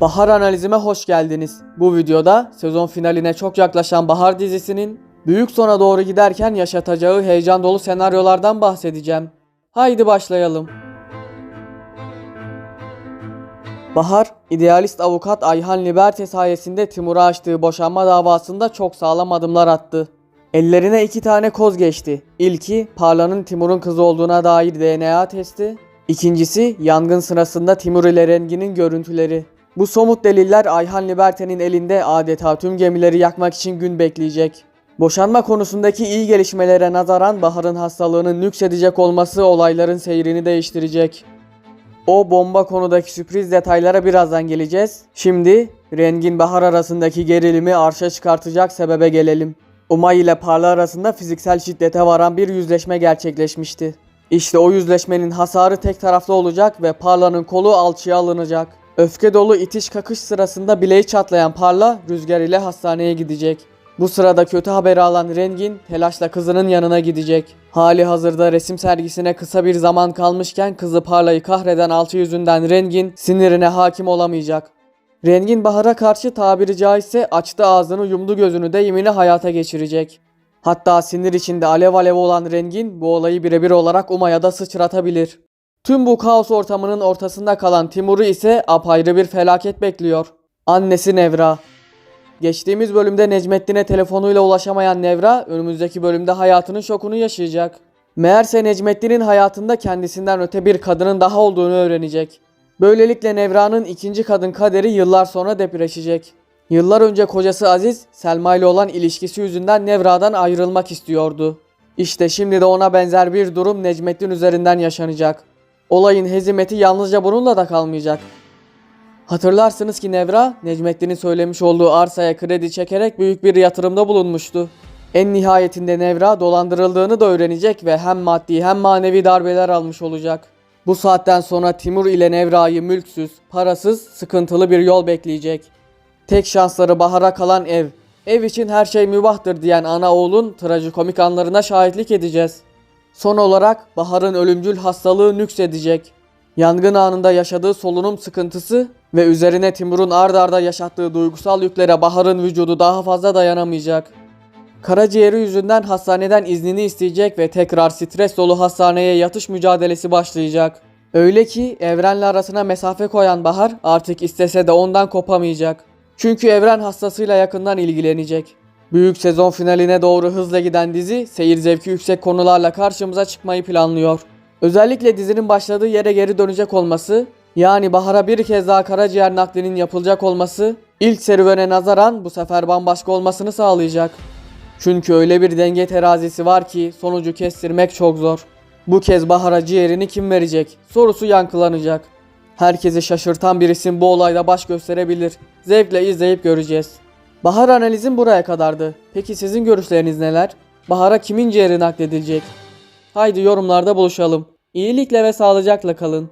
Bahar analizime hoş geldiniz. Bu videoda sezon finaline çok yaklaşan Bahar dizisinin büyük sona doğru giderken yaşatacağı heyecan dolu senaryolardan bahsedeceğim. Haydi başlayalım. Bahar, idealist avukat Ayhan Liberte sayesinde Timur'a açtığı boşanma davasında çok sağlam adımlar attı. Ellerine iki tane koz geçti. İlki Parla'nın Timur'un kızı olduğuna dair DNA testi. İkincisi yangın sırasında Timur ile Rengi'nin görüntüleri. Bu somut deliller Ayhan Liberte'nin elinde adeta tüm gemileri yakmak için gün bekleyecek. Boşanma konusundaki iyi gelişmelere nazaran Bahar'ın hastalığının nüksedecek olması olayların seyrini değiştirecek. O bomba konudaki sürpriz detaylara birazdan geleceğiz. Şimdi Rengin Bahar arasındaki gerilimi arşa çıkartacak sebebe gelelim. Umay ile Parla arasında fiziksel şiddete varan bir yüzleşme gerçekleşmişti. İşte o yüzleşmenin hasarı tek taraflı olacak ve Parla'nın kolu alçıya alınacak. Öfke dolu itiş kakış sırasında bileği çatlayan Parla rüzgar ile hastaneye gidecek. Bu sırada kötü haberi alan Rengin telaşla kızının yanına gidecek. Hali hazırda resim sergisine kısa bir zaman kalmışken kızı Parla'yı kahreden alçı yüzünden Rengin sinirine hakim olamayacak. Rengin Bahar'a karşı tabiri caizse açtı ağzını yumdu gözünü de yemini hayata geçirecek. Hatta sinir içinde alev alev olan Rengin bu olayı birebir olarak Umay'a da sıçratabilir. Tüm bu kaos ortamının ortasında kalan Timur'u ise apayrı bir felaket bekliyor. Annesi Nevra. Geçtiğimiz bölümde Necmettin'e telefonuyla ulaşamayan Nevra önümüzdeki bölümde hayatının şokunu yaşayacak. Meğerse Necmettin'in hayatında kendisinden öte bir kadının daha olduğunu öğrenecek. Böylelikle Nevra'nın ikinci kadın kaderi yıllar sonra depreşecek. Yıllar önce kocası Aziz, Selma ile olan ilişkisi yüzünden Nevra'dan ayrılmak istiyordu. İşte şimdi de ona benzer bir durum Necmettin üzerinden yaşanacak. Olayın hezimeti yalnızca bununla da kalmayacak. Hatırlarsınız ki Nevra, Necmettin'in söylemiş olduğu arsaya kredi çekerek büyük bir yatırımda bulunmuştu. En nihayetinde Nevra dolandırıldığını da öğrenecek ve hem maddi hem manevi darbeler almış olacak. Bu saatten sonra Timur ile Nevra'yı mülksüz, parasız, sıkıntılı bir yol bekleyecek. Tek şansları Bahar'a kalan ev. Ev için her şey mübahtır diyen ana oğlun trajikomik anlarına şahitlik edeceğiz. Son olarak Bahar'ın ölümcül hastalığı nüksedecek. Yangın anında yaşadığı solunum sıkıntısı ve üzerine Timur'un ard arda yaşattığı duygusal yüklere Bahar'ın vücudu daha fazla dayanamayacak. Karaciğeri yüzünden hastaneden iznini isteyecek ve tekrar stres dolu hastaneye yatış mücadelesi başlayacak. Öyle ki evrenle arasına mesafe koyan Bahar artık istese de ondan kopamayacak. Çünkü evren hastasıyla yakından ilgilenecek. Büyük sezon finaline doğru hızla giden dizi seyir zevki yüksek konularla karşımıza çıkmayı planlıyor. Özellikle dizinin başladığı yere geri dönecek olması, yani Bahar'a bir kez daha karaciğer naklinin yapılacak olması, ilk serüvene nazaran bu sefer bambaşka olmasını sağlayacak. Çünkü öyle bir denge terazisi var ki sonucu kestirmek çok zor. Bu kez Bahar'a ciğerini kim verecek? Sorusu yankılanacak. Herkesi şaşırtan bir isim bu olayda baş gösterebilir. Zevkle izleyip göreceğiz. Bahar analizim buraya kadardı. Peki sizin görüşleriniz neler? Bahar'a kimin ciğeri nakledilecek? Haydi yorumlarda buluşalım. İyilikle ve sağlıcakla kalın.